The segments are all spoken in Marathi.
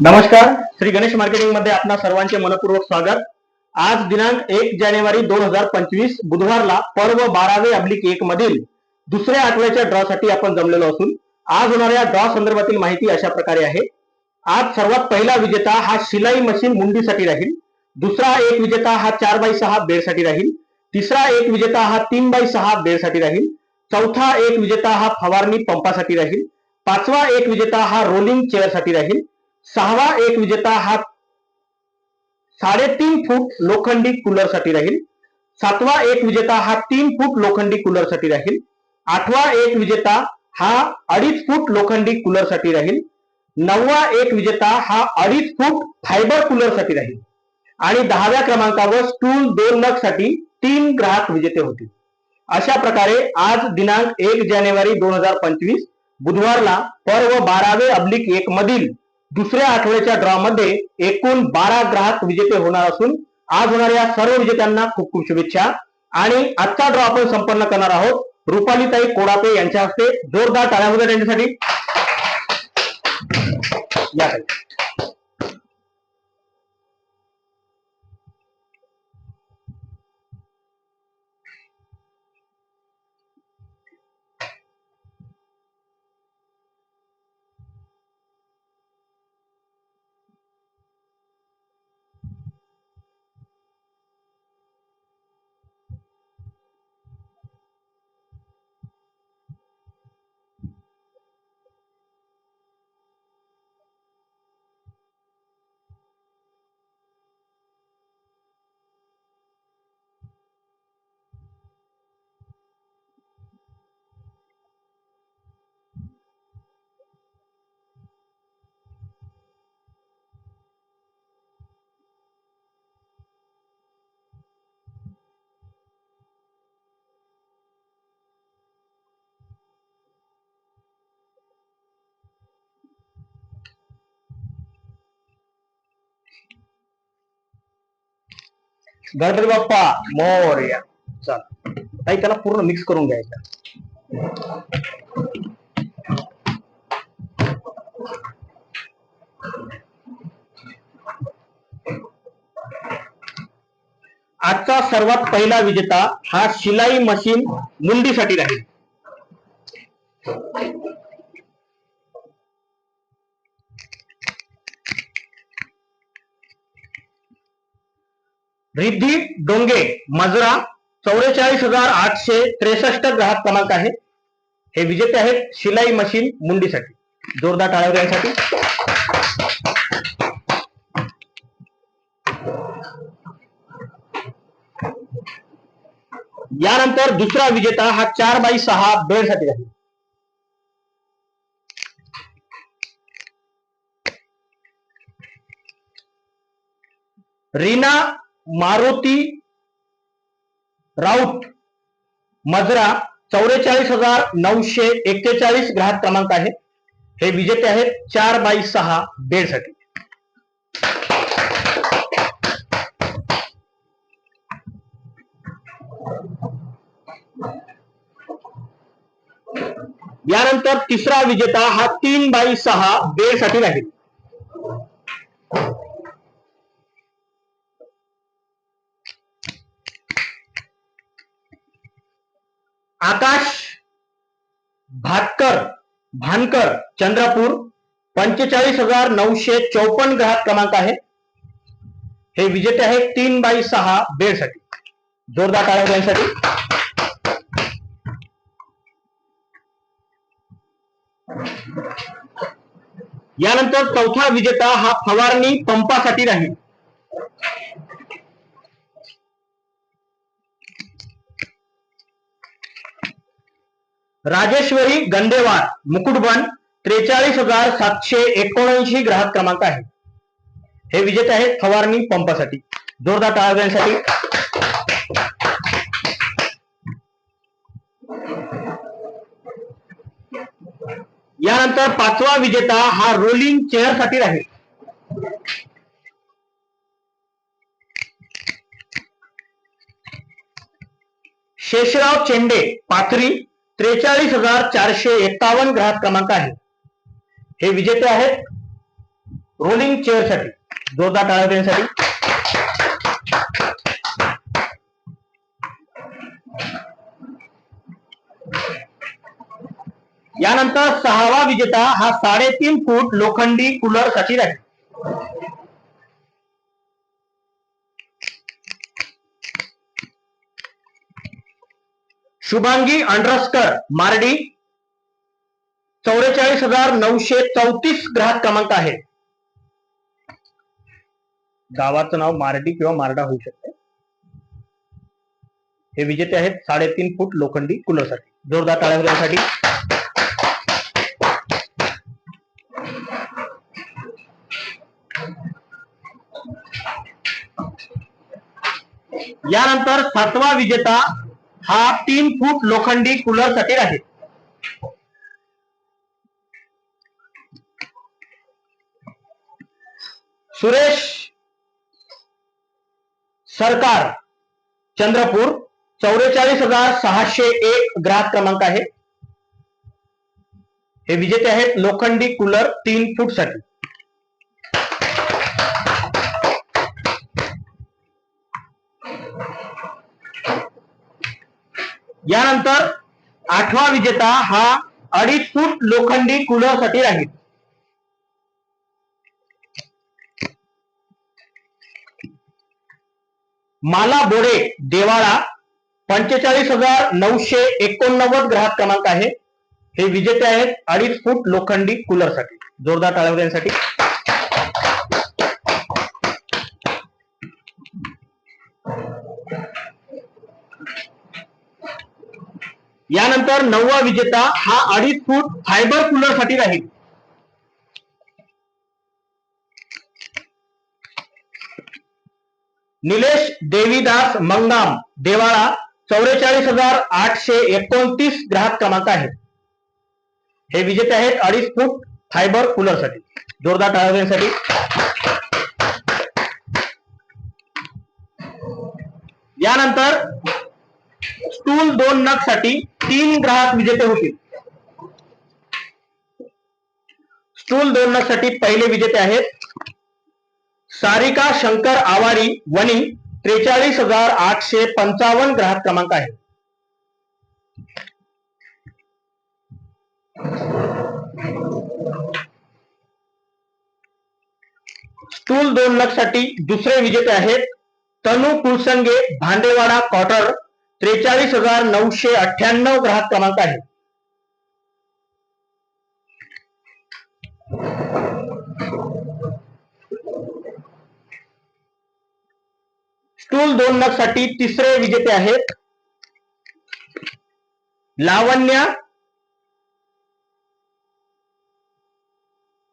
नमस्कार श्री गणेश मार्केटिंगमध्ये आपणा सर्वांचे मनपूर्वक स्वागत. आज दिनांक एक जानेवारी दोन हजार पंचवीस बुधवारला पर्व बारावे अब्लिक एक मधील दुसऱ्या आठवड्याच्या ड्रॉ साठी आपण जमलेलो असून आज होणाऱ्या ड्रॉ संदर्भातील माहिती अशा प्रकारे आहे. आज सर्वात पहिला विजेता हा शिलाई मशीन मुंडीसाठी राहील. दुसरा एक विजेता हा चार बाय सहा बेडसाठी राहील. तिसरा एक विजेता हा तीन बाय सहा बेडसाठी राहील. चौथा एक विजेता हा फवारणी पंपासाठी राहील. पाचवा एक विजेता हा रोलिंग चेअरसाठी राहील. सहावा एक विजेता हा साडेतीन फूट लोखंडी कूलरसाठी राहील. सातवा एक विजेता हा तीन फूट लोखंडी कूलरसाठी राहील. आठवा एक विजेता हा अडीच फूट लोखंडी कूलरसाठी राहील. नववा एक विजेता हा अडीच फूट फायबर कूलरसाठी राहील. आणि दहाव्या क्रमांकावर स्टूल दोन नगसाठी तीन ग्राहक विजेते होतील. अशा प्रकारे आज दिनांक एक जानेवारी दोन हजार पंचवीस बुधवारला पर्व बारावे अब्लिक एक मधील दुसऱ्या आठवड्याच्या ड्रॉ मध्ये एकूण बारा ग्राहक विजेते होणार असून आज होणाऱ्या सर्व विजेत्यांना खूप खूप शुभेच्छा. आणि आजचा ड्रॉ आपण संपन्न करणार आहोत. रुपालीताई कोडापे यांच्या हस्ते जोरदार टाळ्या त्यांच्यासाठी. या. गडरे बाप्पा मोर्या. चल. ताई त्याला पूर्ण मिक्स करून घ्यायचं. आजचा सर्वात पहिला विजेता हा शिलाई मशीन मुंडीसाठी राहील. रिद्धी डोंगे मजरा चौवेचाळीस हजार आठशे त्रेसष्ट ग्राहक क्रमांक आहे. हे विजेते आहेत शिलाई मशीन मुंडीसाठी. जोरदार टाळ्या यांसाठी. यानंतर दुसरा विजेता हा चार बाई सहा बेडसाठी आहे. रीना मारुती राऊत मजरा चौवेचाळीस हजार नऊशे एक्केचाळीस ग्राहक क्रमांक आहे. हे विजेते आहेत चार बाय सहा बेडसाठी यानंतर तिसरा विजेता हा तीन बाय सहा बेडसाठी राहील आकाश भातकर भानकर चंद्रपूर पंचेचाळीस हजार नऊशे चौपन्न ग्राहक क्रमांक आहे. हे विजेते आहे तीन बाय सहा बेडसाठी जोरदार टाळ्या यांसाठी यानंतर चौथा विजेता हा फवारणी पंपासाठी राहील. राजेश्वरी गंदेवार मुकुटबन त्रेचाळीस हजार सातशे एकोणऐंशी ग्राहक क्रमांक आहे. हे विजेते आहेत फवारणी पंपासाठी. जोरदार टाळ्यांसाठी यानंतर पाचवा विजेता हा रोलिंग चेअरसाठी राहील. शेषराव चेंडे पाथरी त्रेचाळीस हजार चारशे एकावन्न ग्राहक क्रमांक आहे. हे विजेते आहेत रोलिंग चेअरसाठी जोरदार टाळा देण्यासाठी. यानंतर सहावा विजेता हा साडेतीन फूट लोखंडी कूलरसाठी राहील शुभांगी अंडरस्कर मार्डी. चौवेचाळीस हजार नऊशे चौतीस ग्राहक क्रमांक आहे. गावाचं नाव मार्डी किंवा मार्डा होऊ शकते. हे विजेते आहेत साडेतीन फूट लोखंडी कुलरसाठी. जोरदार टाळ्या यानंतर सातवा विजेता हा तीन फूट लोखंडी कूलरसाठी आहे. सुरेश सरकार चंद्रपूर चौवेचाळीस हजार सहाशे एक ग्राहक क्रमांक आहे. हे विजेते आहेत लोखंडी कूलर तीन फूटसाठी यानंतर आठवा विजेता हा अडीच फूट लोखंडी कूलरसाठी राहील. माला बोडे देवाळा पंचेचाळीस हजार नऊशे एकोणनव्वद ग्राहक क्रमांक आहे. हे विजेते आहेत अडीच फूट लोखंडी कूलरसाठी जोरदार टाळवण्यासाठी यानंतर नववा विजेता हा अडीच फूट फायबर कूलरसाठी राहील. निलेश देवीदास मंगाम देवाळा चौवेचाळीस हजार आठशे एकोणतीस ग्राहक क्रमांक आहे. हे विजेते आहेत अडीच फूट फायबर कूलरसाठी. जोरदार टाळण्यासाठी यानंतर स्टूल दोन नगसाठी तीन ग्राहक विजेते होतील. स्टूल दोन नगसाठी पहिले विजेते आहेत सारिका शंकर आवारी वणी त्रेचाळीस हजार आठशे पंचावन्न ग्राहक क्रमांक आहे स्टूल दोन नगसाठी दुसरे विजेते आहेत तनु कुलसंगे भांडेवाडा क्वार्टर त्रेचाळीस हजार नऊशे अठ्ठ्याण्णव ग्राहक क्रमांक आहे. स्टूल दोन नगसाठी तिसरे विजेते आहेत. लावण्या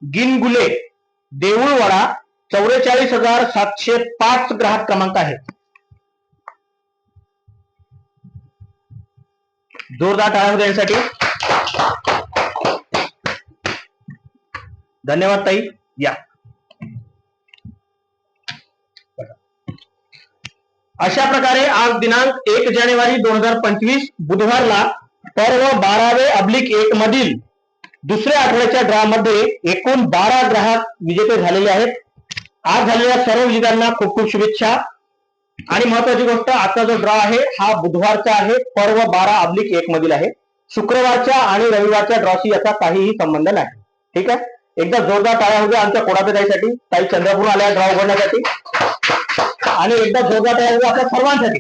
गिनगुले देऊळवाडा चौवेचाळीस हजार सातशे पाच ग्राहक क्रमांक आहेत. जोरदार टाळ्या देण्यासाठी धन्यवाद ताई. या. अशा प्रकारे आज दिनांक एक जानेवारी दोन हजार पंचवीस बुधवारला पर्व बारावे अब्लिक एक मधील दुसऱ्या आठवड्याच्या ड्रामध्ये एकूण बारा ग्राहक विजेते झालेले आहेत. आज झालेल्या सर्व विजेत्यांना खूप खूप शुभेच्छा. आणि महत्वाची गोष्ट आजचा जो ड्रॉ आहे हा बुधवारचा आहे पर्व बारा अब्लिक एक मधील आहे. शुक्रवारच्या आणि रविवारच्या ड्रॉशी याचा काहीही संबंध नाही. ठीक आहे? एकदा जोरदार टाळ्या होत्या आमच्या कोणाच्या ताईसाठी ताई चंद्रपूर आल्या ड्रॉ उघडण्यासाठी. आणि एकदा जोरदार टाळ्या होत्या आपल्या सर्वांसाठी.